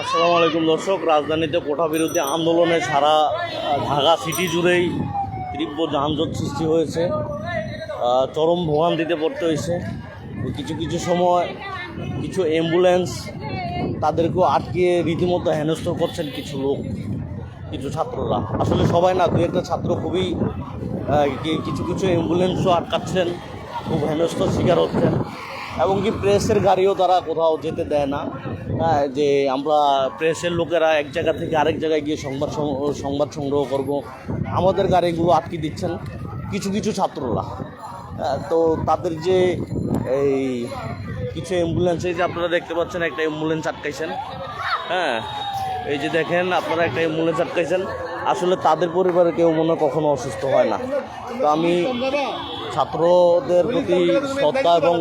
আসসালামু আলাইকুম দর্শক, রাজধানীতে কোঠা বিরোধী আন্দোলনে সারা ঢাকা সিটি জুড়েই তীব্র যানজট সৃষ্টি হয়েছে। চরম ভোগান্তিতে পড়তে হয়েছে। কিছু কিছু সময় কিছু অ্যাম্বুলেন্স তাদেরকেও আটকে রীতিমতো হেনস্থ করছেন কিছু লোক, কিছু ছাত্ররা। আসলে সবাই না দু একটা ছাত্র খুবই কিছু কিছু অ্যাম্বুলেন্সও আটকাচ্ছেন, খুব হেনস্থ শিকার হচ্ছেন। এবং কি প্রেসের গাড়িও তারা কোথাও যেতে দেয় না। হ্যাঁ যে আমরা প্রেসের লোকেরা এক জায়গা থেকে আরেক জায়গায় গিয়ে সংবাদ সংবাদ সংগ্রহ করব। আমাদের গাড়িগুলো আটকে দিচ্ছেন কিছু কিছু ছাত্ররা। হ্যাঁ, তো তাদের যে এই কিছু অ্যাম্বুলেন্স এই যে আপনারা দেখতে পাচ্ছেন একটা অ্যাম্বুলেন্স আটকাইছেন। হ্যাঁ এই যে দেখেন আপনারা একটা অ্যাম্বুলেন্স আটকাইছেন। আসলে তাদের পরিবারে কেউ মনে কখনো অসুস্থ হয় না। তো আমি ছাত্রদের প্রতি শ্রদ্ধা এবং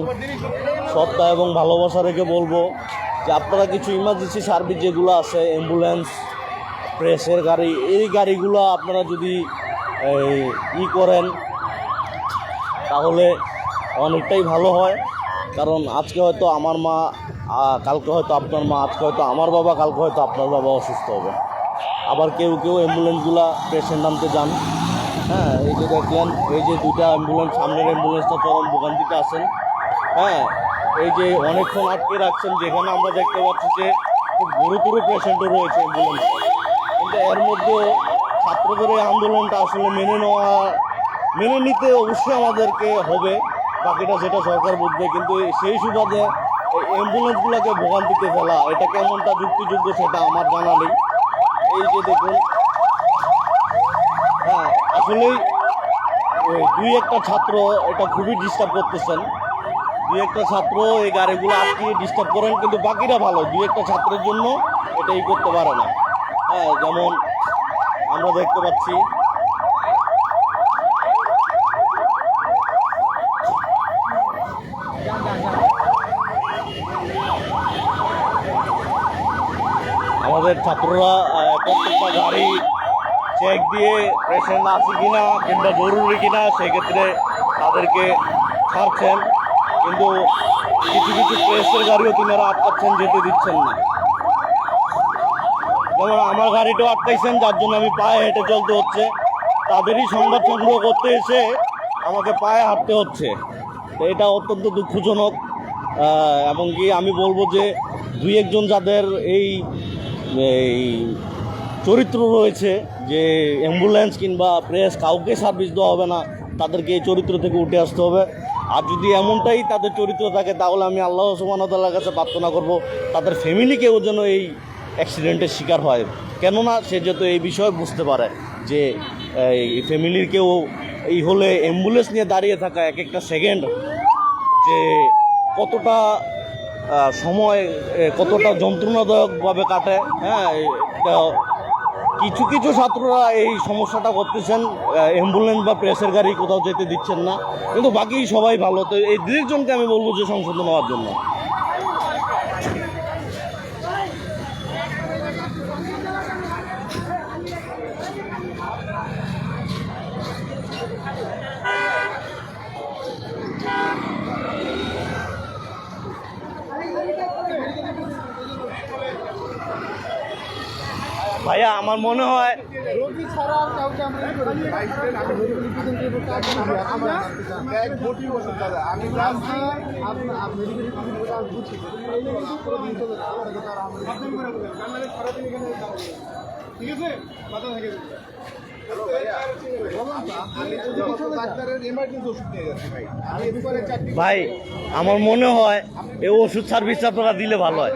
শ্রদ্ধা এবং ভালোবাসা রেখে বলব যে আপনারা কিছু ইমার্জেন্সি সার্ভিস যেগুলো আছে অ্যাম্বুলেন্স প্রেসের গাড়ি, এই গাড়িগুলো আপনারা যদি ই করেন, তাহলে অনেকটাই ভালো হয়। কারণ আজকে হয়তো আমার মা কালকে হয়তো আপনার মা, আজকে হয়তো আমার বাবা, কালকে হয়তো আপনার বাবা অসুস্থ হবে। আবার কেউ কেউ অ্যাম্বুলেন্সগুলো পেশেন্ট নামতে যান। হ্যাঁ এই যে দেখলেন এই যে দুটা অ্যাম্বুলেন্স সামনের অ্যাম্বুলেন্সটা চরম ভোগান্তিতে আছেন। হ্যাঁ এই যে অনেকক্ষণ আটকে রাখছেন, যেখানে আমরা দেখতে পাচ্ছি যে খুব গুরুতর পেশেন্টও রয়েছে অ্যাম্বুলেন্স কিন্তু এর মধ্যে ছাত্রদের এই আন্দোলনটা আসলে মেনে নেওয়া, মেনে নিতে অবশ্যই আমাদেরকে হবে। বাকিটা যেটা সরকার বুঝবে, কিন্তু সেই সুবাদে অ্যাম্বুলেন্সগুলোকে ভোগান্তিতে ফেলা, এটা কেমনটা যুক্তিযোগ্য সেটা আমার জানা নেই। এই যে দেখুন হ্যাঁ আসলেই দুই একটা ছাত্র এটা খুবই ডিস্টার্ব করতেছেন। দুই একটা ছাত্র এই গাড়িগুলো আটকিয়ে ডিস্টার্ব করেন, কিন্তু বাকিরা ভালো। দু একটা ছাত্রের জন্য এটাই করতে পারে না। হ্যাঁ যেমন আমরা দেখতে পাচ্ছি, আমাদের ছাত্ররা প্রত্যেকটা গাড়ি চেক দিয়ে পেশেন্ট আছে কিনা কিংবা জরুরি কিনা, সেক্ষেত্রে তাদেরকে ছাড়ছেন। কিন্তু কিছু কিছু প্রেসের গাড়িও তিনারা আটকাচ্ছেন যেতে দিচ্ছেন না। যেমন আমার গাড়িটাও আটকাইছেন যার জন্য আমি পায়ে হেঁটে চলতে হচ্ছে। তাদেরই সংবাদ সংগ্রহ করতে এসে আমাকে পায়ে হাঁটতে হচ্ছে। এটা অত্যন্ত দুঃখজনক। আহ, এবং কি আমি বলব যে দুই একজন যাদের এই চরিত্র রয়েছে যে অ্যাম্বুলেন্স কিংবা প্রেস কাউকে সার্ভিস দেওয়া হবে না তাদেরকে এই চরিত্র থেকে উঠে আসতে হবে। আর যদি এমনটাই তাদের চরিত্র থাকে, তাহলে আমি আল্লাহ সুবাহতাল্লার কাছে প্রার্থনা করব, তাদের ফ্যামিলিকেও যেন এই অ্যাক্সিডেন্টের শিকার হয়। কেননা সে যাতে এই বিষয়ে বুঝতে পারে যে, এই ফ্যামিলির কেউ এই হলে অ্যাম্বুলেন্স নিয়ে দাঁড়িয়ে থাকা এক একটা সেকেন্ড যে কতটা সময় কতটা যন্ত্রণাদায়কভাবে কাটে হ্যাঁ কিছু কিছু ছাত্ররা এই সমস্যাটা করতেছেন অ্যাম্বুলেন্স বা প্রেসের গাড়ি কোথাও যেতে দিচ্ছেন না। কিন্তু বাকি সবাই ভালো। তো এই দু একজনকে আমি বলব যে সংশোধন হওয়ার জন্য ভাইয়া আমার মনে হয় রোগী ছাড়া আর কাউকে আমরা ই করি না। Representative কাজ করি। আমরা এক ভোটই বসে দাদা। আমি জানছি আপনার আপনি medical representative কাজ বুঝছি। এই যে কিন্তু পুরো দিন চলে যায়। আপনাকে তারা আমরা- কান্নারে আমার মনে হয় ঠিক আছে? থেকে ভাই। আমার মনে হয় এই ওষুধ সার্ভিস আপনারা দিলে ভালো হয়।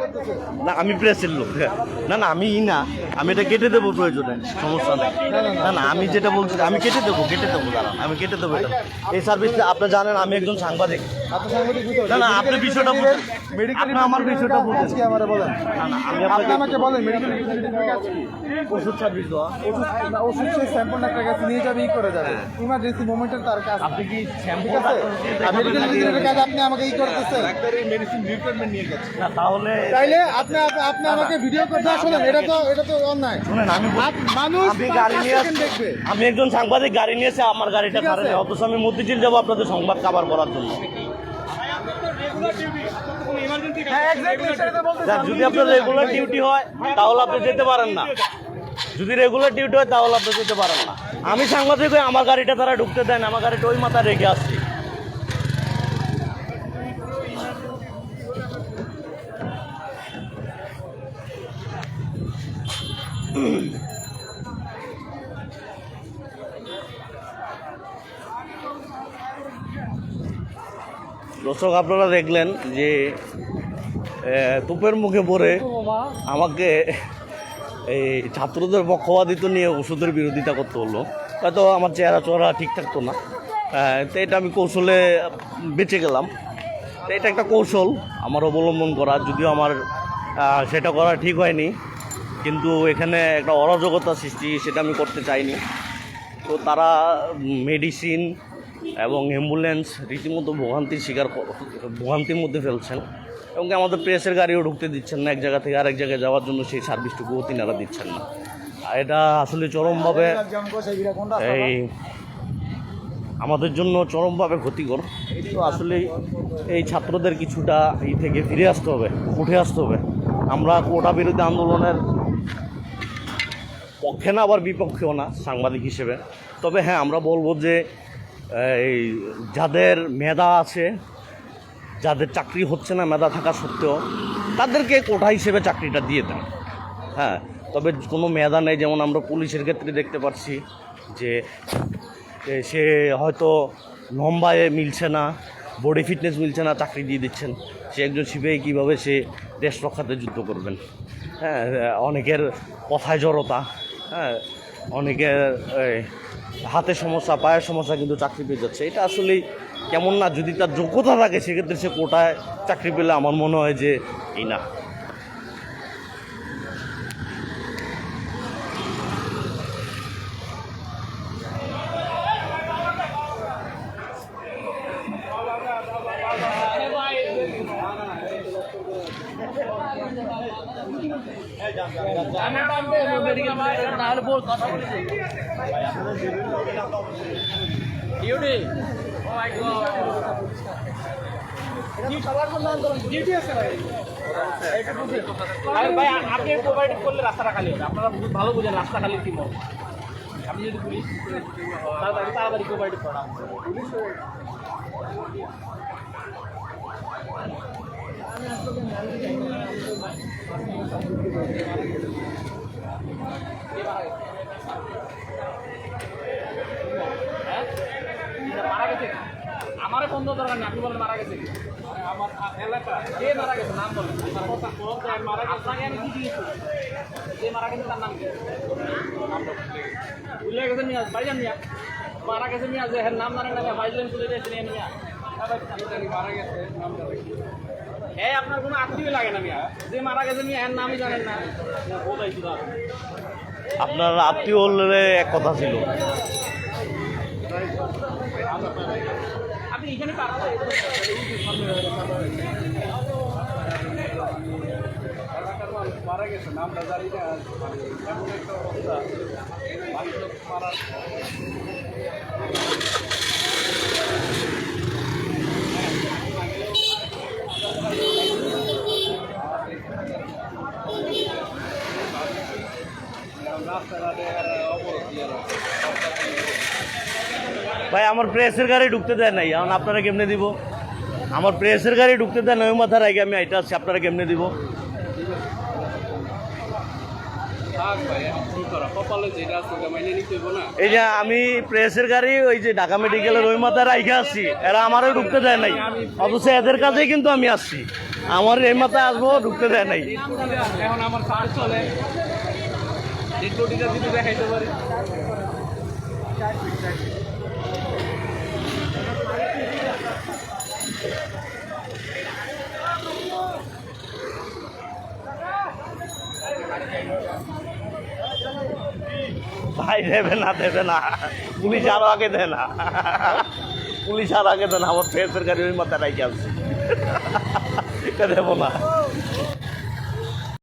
না, আমি প্রেসের লোক। না না, আমি না। আমি এটা কেটে দেবো প্রয়োজনে, সমস্যা নেই। না না, আমি যেটা বলছি, আমি কেটে দেবো কেটে দেবো, দাঁড়ান, আমি কেটে দেবো এটা। এই সার্ভিসটা আপনি জানেন, আমি একজন সাংবাদিক। না না আপনি বিষয়টা বুঝেন। আপনি আমার বিষয়টা বুঝেন। কি আমারে বলেন। না না আমি আপনি আমাকে বলেন মেডিকেল রিপ্রেজেন্টেটিভের কাজ কি ওষুধ সার্ভিস দেওয়া ওষুধ না, স্যাম্পল ডাক্তার কাছে? নিয়ে যাবে ই করে যাবে। ইমার্জেন্সি মোমেন্টের তার কাজ আপনি কি ঠিক আছে? মেডিকেল রিপ্রেজেন্টেটিভের কাজ আপনি আমাকে ই করতেছেন। না তাহলে তাইলে আপনি আপনি- আপনি আমাকে ভিডিও করতে শোনেন এটা তো এটা তো অন্যায়। শুনেন আমি মানুষ গাড়ি নিয়ে দেখবে। আমি একজন সাংবাদিক গাড়ি নিয়েছে আমার গাড়িটা কারণে অথচ আমি মতিঝিল যাব আপনাদের সংবাদ কাভার করার জন্য। হ্যাঁ যদি আপনার রেগুলার ডিউটি হয়, তাহলে আপনি যেতে পারেন না। যদি রেগুলার ডিউটি হয়, তাহলে আপনি যেতে পারেন না। আমি সাংবাদিক হয়ে আমার গাড়িটা তারা ঢুকতে দেন আমার গাড়িটা ওই মাথায় রেখে আসছি। দর্শক আপনারা দেখলেন যে তুপের মুখে পড়ে আমাকে এই ছাত্রদের পক্ষপাতিত্ব নিয়ে ওষুধের বিরোধিতা করতে হলো। হয়তো আমার চেহারা চোরা ঠিক থাকতো না। তো এটা আমি কৌশলে বেঁচে গেলাম। তো এটা একটা কৌশল আমার অবলম্বন করা। যদিও আমার সেটা করা ঠিক হয়নি। কিন্তু এখানে একটা অরাজকতা সৃষ্টি সেটা আমি করতে চাইনি। তো তারা মেডিসিন এবং অ্যাম্বুলেন্স রীতিমতো ভোগান্তির শিকার ভোগান্তির মধ্যে ফেলছেন এবং আমাদের প্রেসের গাড়িও ঢুকতে দিচ্ছেন না, এক জায়গা থেকে আরেক জায়গায় যাওয়ার জন্য সেই সার্ভিসটুকুও তিনারা দিচ্ছেন না। আর এটা আসলে চরমভাবে এই আমাদের জন্য চরমভাবে ক্ষতিকর। তো আসলে এই ছাত্রদের কিছুটা এই থেকে ফিরে আসতে হবে, উঠে আসতে হবে। আমরা কোটা বিরোধী আন্দোলনের পক্ষে না, আবার বিপক্ষেও না, সাংবাদিক হিসেবে। তবে হ্যাঁ আমরা বলব যে এই যাদের মেধা আছে, যাদের চাকরি হচ্ছে না মেধা থাকা সত্ত্বেও, তাদেরকে কোটা হিসেবে চাকরিটা দিয়ে দেন। হ্যাঁ তবে কোনো মেধা নেই, যেমন আমরা পুলিশের ক্ষেত্রে দেখতে পাচ্ছি যে সে হয়তো লম্বায় মিলছে না, বডি ফিটনেস মিলছে না, চাকরি দিয়ে দিচ্ছেন। সে একজন সিবিআই কীভাবে সে দেশ রক্ষাতে যুদ্ধ করবেন? হ্যাঁ অনেকের কথায় জড়তা হ্যাঁ অনেকের হাতে সমস্যা, পায়ের সমস্যা কিন্তু চাকরি পেয়ে যাচ্ছে। এটা আসলেই কেমন না, যদি তার যোগ্যতা থাকে, সেক্ষেত্রে সে কোটায় চাকরি পেলে আমার মনে হয় যে, এই না। আরে ভাই আপনি প্রোভাইড করলে রাস্তাটা খালি হবে। আপনারা বহুত ভালো বুঝেন রাস্তা খালি কি হবে আপনি যদি পুলিশ তাড়াতাড়ি তাড়াতাড়ি হ্যাঁ? মারা গেছে আমারে বন্ধ দরকার নেই আপনি বলেন মারা গেছে আমার এলাকা। কে মারা গেছে? নাম বলেন। মারা গেছে। আপনাকে আমি কি দিয়েছি কে মারা গেছে তার নাম কি? ভুলে গেছে মিয়া বাড়ি যান মিয়া। মারা গেছে মিয়া যে নাম জানেন না মিয়া বাইজলেন তুলে দিয়েছে নিয়ে মিয়া মারা গেছে হ্যাঁ আপনার কোনো আত্মীয় লাগে না মিয়া? যে মারা গেছে মিয়া এর নামই জানেন না। বোঝাই আপনার আত্মীয় হলে এক কথা ছিল। আপনি এখানে মারা গেছে নামটা জানি না। মানে এমন একটা অবস্থা। মানুষ ভাই, আমার প্রেসের গাড়ি ঢুকতে দেয় নাই। এখন আপনারা কেমনে দিব? আমার প্রেসের গাড়ি ঢুকতে দেয় নয় মাথার আগে আমি আইটা আসছি আপনারা কেমনে দিব? এই যে আমি প্রেসের গাড়ি, ওই যে ঢাকা মেডিকেলের ওই মাথায় আসছি এরা আমারও ঢুকতে দেয় নাই। অথচ এদের কাছেই কিন্তু আমি আসছি আমার এই মাথায় আসব, ঢুকতে দেয় নাই। এখন আমার চলে ডেড বডিটা যদি দেখাইতে পারি। ভাই, দেবে না দেবে না। পুলিশ আরও আগে দেয় না। পুলিশ আরও আগে দেয় না। আমার প্রেসের গাড়ি ওই মাথায় রাইখে আসছি দেবো না।